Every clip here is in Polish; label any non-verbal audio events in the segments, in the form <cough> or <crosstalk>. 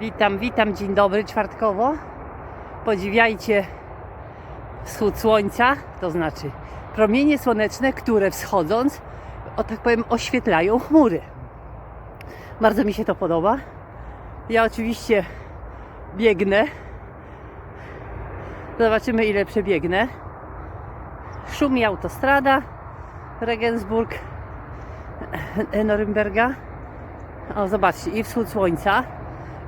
Witam, witam, dzień dobry, czwartkowo. Podziwiajcie wschód słońca, to znaczy promienie słoneczne, które wschodząc, o tak powiem, oświetlają chmury. Bardzo mi się to podoba. Ja oczywiście biegnę. Zobaczymy, ile przebiegnę. Szumi autostrada Regensburg, Norymberga. O, zobaczcie, i wschód słońca.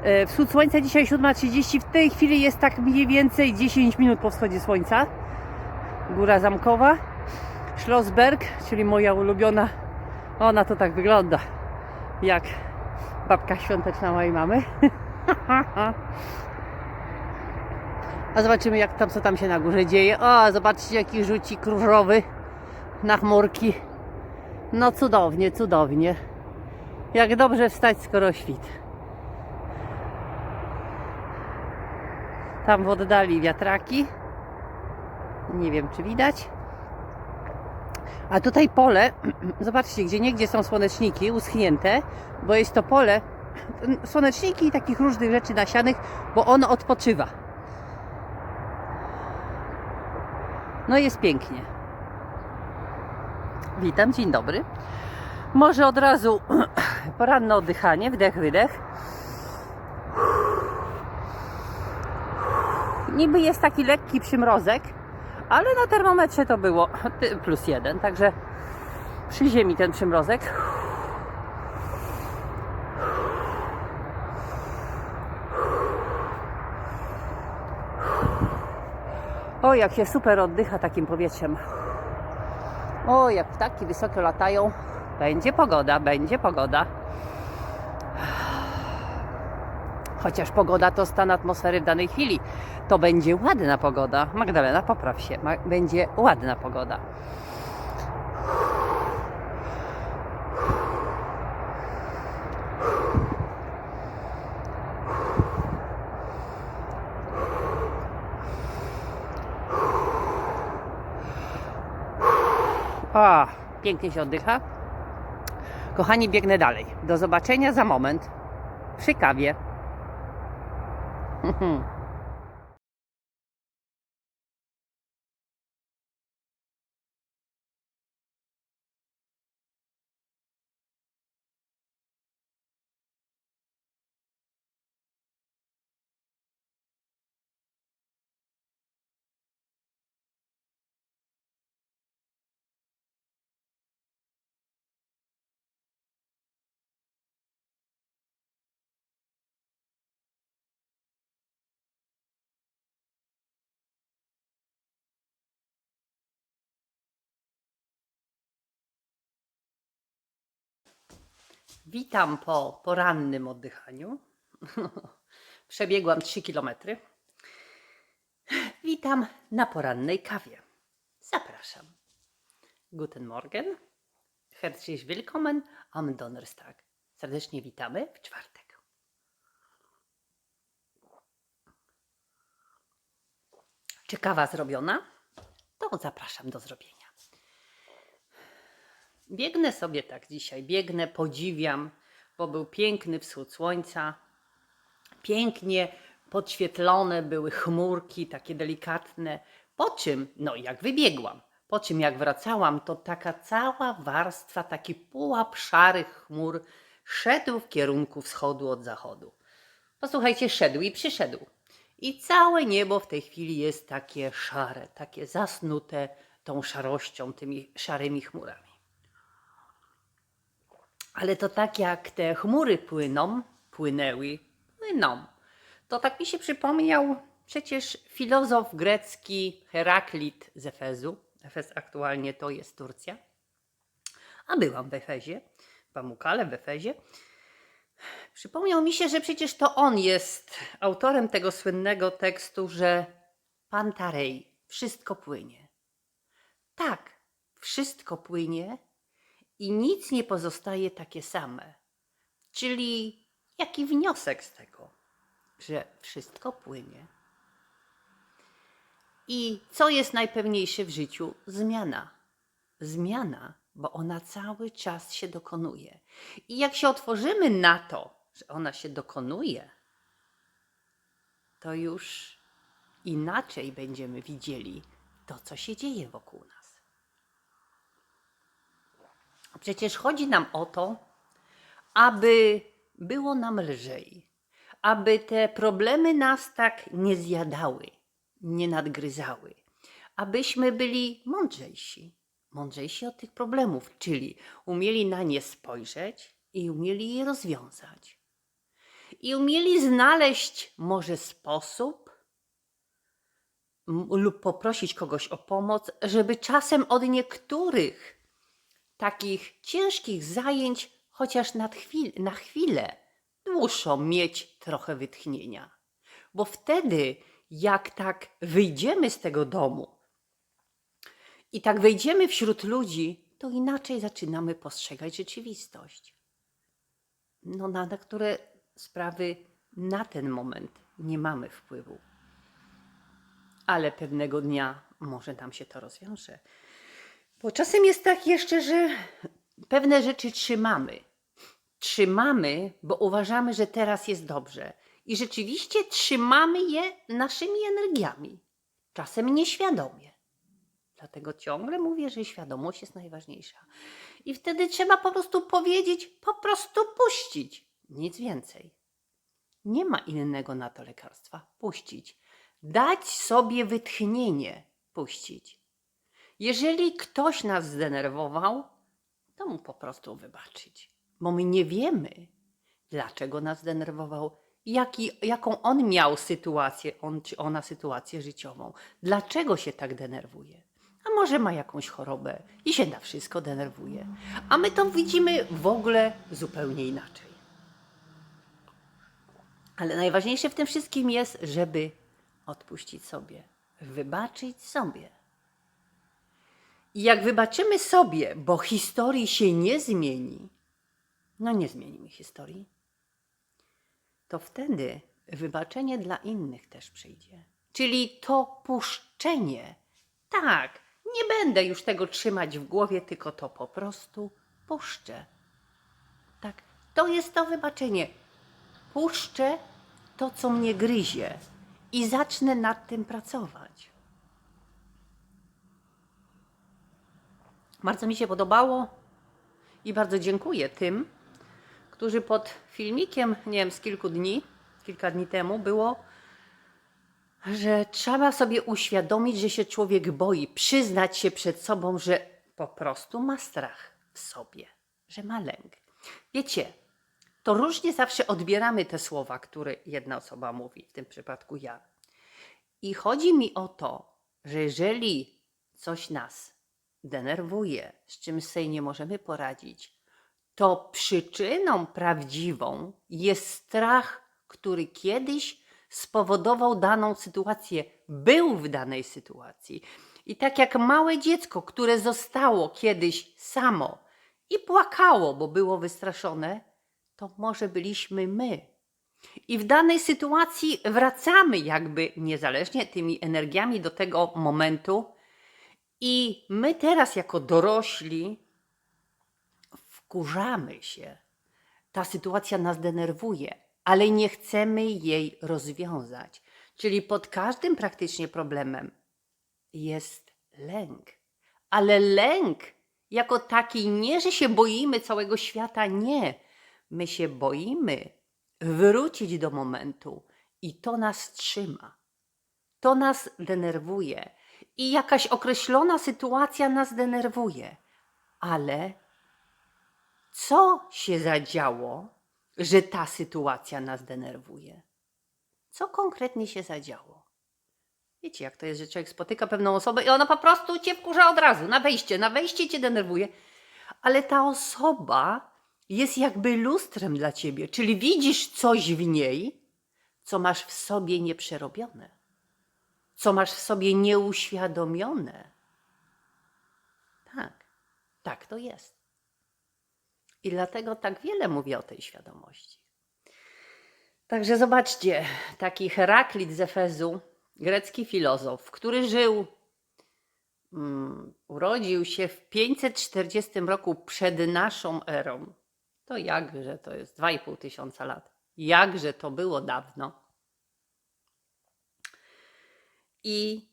E, Wschód słońca dzisiaj 7.30. W tej chwili jest tak mniej więcej 10 minut po wschodzie słońca. Góra Zamkowa. Schlossberg, czyli moja ulubiona. Ona to tak wygląda. Jak babka świąteczna mojej mamy. <laughs> A zobaczymy jak tam, co tam się na górze dzieje. O, zobaczcie jaki rzucik różowy na chmurki. No cudownie, cudownie. Jak dobrze wstać, skoro świt. Tam w oddali wiatraki. Nie wiem, czy widać. A tutaj pole, <clears throat> zobaczcie, gdzie niegdzie są słoneczniki uschnięte, bo jest to pole, <clears throat> słoneczniki i takich różnych rzeczy nasianych, bo ono odpoczywa. No jest pięknie. Witam, dzień dobry. Może od razu <clears throat> poranne oddychanie, wdech, wydech. Niby jest taki lekki przymrozek, ale na termometrze to było <laughs> plus jeden, także przy ziemi ten przymrozek. O, jak się super oddycha takim powietrzem. O, jak ptaki wysoko latają. Będzie pogoda, będzie pogoda. Chociaż pogoda to stan atmosfery w danej chwili. To będzie ładna pogoda. Magdalena, popraw się. Będzie ładna pogoda. A, pięknie się oddycha. Kochani, biegnę dalej. Do zobaczenia za moment przy kawie. Mm-hmm. Witam po porannym oddychaniu. <laughs> Przebiegłam 3 km. Witam na porannej kawie. Zapraszam. Guten Morgen. Herzlich willkommen am Donnerstag. Serdecznie witamy w czwartek. Czy kawa zrobiona? To zapraszam do zrobienia. Biegnę sobie tak dzisiaj, biegnę, podziwiam, bo był piękny wschód słońca. Pięknie podświetlone były chmurki, takie delikatne. Po czym, no jak wybiegłam, po czym jak wracałam, to taka cała warstwa, taki pułap szarych chmur szedł w kierunku wschodu od zachodu. Posłuchajcie, szedł i przyszedł. I całe niebo w tej chwili jest takie szare, takie zasnute tą szarością, tymi szarymi chmurami. Ale to tak jak te chmury płyną, płynęły, płyną. To tak mi się przypomniał przecież filozof grecki Heraklit z Efezu. Efez aktualnie to jest Turcja. A byłam w Efezie, w Pamukale w Efezie. Przypomniał mi się, że przecież to on jest autorem tego słynnego tekstu, że Pantarej, wszystko płynie. Tak, wszystko płynie, i nic nie pozostaje takie same. Czyli jaki wniosek z tego, że wszystko płynie? I co jest najpewniejsze w życiu? Zmiana. Zmiana, bo ona cały czas się dokonuje. I jak się otworzymy na to, że ona się dokonuje, to już inaczej będziemy widzieli to, co się dzieje wokół nas. Przecież chodzi nam o to, aby było nam lżej, aby te problemy nas tak nie zjadały, nie nadgryzały, abyśmy byli mądrzejsi, mądrzejsi od tych problemów, czyli umieli na nie spojrzeć i umieli je rozwiązać. I umieli znaleźć może sposób lub poprosić kogoś o pomoc, żeby czasem od niektórych takich ciężkich zajęć, chociaż na, chwil, na chwilę dłuższą, mieć trochę wytchnienia. Bo wtedy, jak tak wyjdziemy z tego domu i tak wejdziemy wśród ludzi, to inaczej zaczynamy postrzegać rzeczywistość. No, na, na które sprawy na ten moment nie mamy wpływu. Ale pewnego dnia może nam się to rozwiąże. Bo czasem jest tak jeszcze, że pewne rzeczy trzymamy. Trzymamy, bo uważamy, że teraz jest dobrze. I rzeczywiście trzymamy je naszymi energiami. Czasem nieświadomie. Dlatego ciągle mówię, że świadomość jest najważniejsza. I wtedy trzeba po prostu powiedzieć, po prostu puścić. Nic więcej. Nie ma innego na to lekarstwa. Puścić. Dać sobie wytchnienie. Puścić. Jeżeli ktoś nas zdenerwował, to mu po prostu wybaczyć. Bo my nie wiemy, dlaczego nas zdenerwował, jaki, jaką on miał sytuację, on czy ona sytuację życiową, dlaczego się tak denerwuje. A może ma jakąś chorobę i się na wszystko denerwuje. A my to widzimy w ogóle zupełnie inaczej. Ale najważniejsze w tym wszystkim jest, żeby odpuścić sobie, wybaczyć sobie. Jak wybaczymy sobie, bo historii się nie zmieni, no nie zmienimy historii, to wtedy wybaczenie dla innych też przyjdzie. Czyli to puszczenie. Tak, nie będę już tego trzymać w głowie, tylko to po prostu puszczę. Tak, to jest to wybaczenie. Puszczę to, co mnie gryzie i zacznę nad tym pracować. Bardzo mi się podobało i bardzo dziękuję tym, którzy pod filmikiem, nie wiem, z kilku dni, kilka dni temu było, że trzeba sobie uświadomić, że się człowiek boi, przyznać się przed sobą, że po prostu ma strach w sobie, że ma lęk. Wiecie, to różnie zawsze odbieramy te słowa, które jedna osoba mówi, w tym przypadku ja. I chodzi mi o to, że jeżeli coś nas denerwuje, z czym sobie nie możemy poradzić, to przyczyną prawdziwą jest strach, który kiedyś spowodował daną sytuację, był w danej sytuacji. I tak jak małe dziecko, które zostało kiedyś samo i płakało, bo było wystraszone, to może byliśmy my. I w danej sytuacji wracamy jakby niezależnie tymi energiami do tego momentu, i my teraz, jako dorośli, wkurzamy się. Ta sytuacja nas denerwuje, ale nie chcemy jej rozwiązać. Czyli pod każdym praktycznie problemem jest lęk. Ale lęk jako taki nie, że się boimy całego świata, nie. My się boimy wrócić do momentu i to nas trzyma. To nas denerwuje i jakaś określona sytuacja nas denerwuje. Ale co się zadziało, że ta sytuacja nas denerwuje? Co konkretnie się zadziało? Wiecie, jak to jest, że człowiek spotyka pewną osobę i ona po prostu cię wkurza od razu, na wejście, na wejście cię denerwuje, ale ta osoba jest jakby lustrem dla ciebie, czyli widzisz coś w niej, co masz w sobie nieprzerobione co masz w sobie nieuświadomione. Tak, tak to jest. I dlatego tak wiele mówię o tej świadomości. Także zobaczcie, taki Heraklit z Efezu, grecki filozof, który żył, um, urodził się w 540 roku przed naszą erą. To jakże to jest 2,5 tysiąca lat. Jakże to było dawno I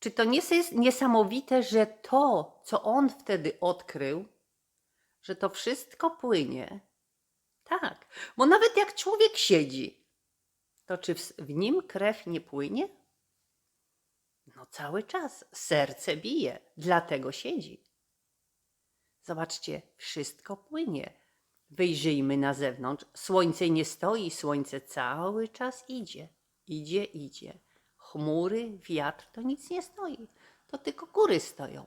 czy to nie jest niesamowite, że to, co on wtedy odkrył, że to wszystko płynie? Tak, bo nawet jak człowiek siedzi, to czy w, nim krew nie płynie? No cały czas serce bije, dlatego siedzi. Zobaczcie, wszystko płynie. Wyjrzyjmy na zewnątrz. Słońce nie stoi, słońce cały czas idzie. Idzie, idzie. Chmury, wiatr to nic nie stoi. To tylko góry stoją.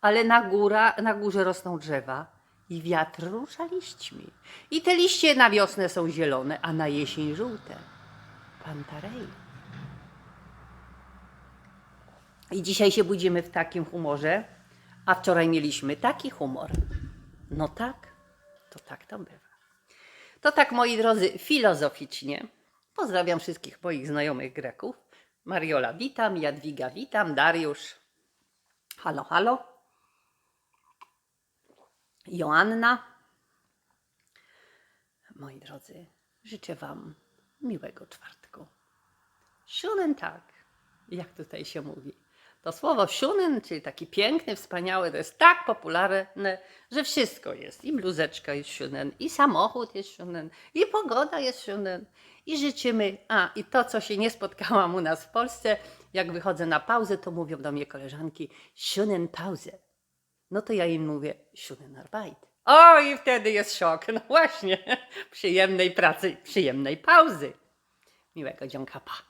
Ale na, góra, na górze rosną drzewa i wiatr rusza liśćmi. I te liście na wiosnę są zielone, a na jesień żółte. Pantarei. I dzisiaj się budzimy w takim humorze, a wczoraj mieliśmy taki humor. No tak, to tak to bywa. To tak, moi drodzy, filozoficznie. Pozdrawiam wszystkich moich znajomych Greków. Mariola, witam. Jadwiga, witam. Dariusz, halo, halo. Joanna. Moi drodzy, życzę Wam miłego czwartku. Szunen tak, jak tutaj się mówi. To słowo szunen, czyli taki piękny, wspaniały, to jest tak popularne, że wszystko jest. I bluzeczka jest szunen, i samochód jest szunen, i pogoda jest szunen. I życzymy, a i to, co się nie spotkałam u nas w Polsce, jak wychodzę na pauzę, to mówią do mnie koleżanki, szunen pauzę. No to ja im mówię, szunen arbeit. O, i wtedy jest szok. No właśnie, <laughs> przyjemnej pracy, przyjemnej pauzy. Miłego dzionka, pa.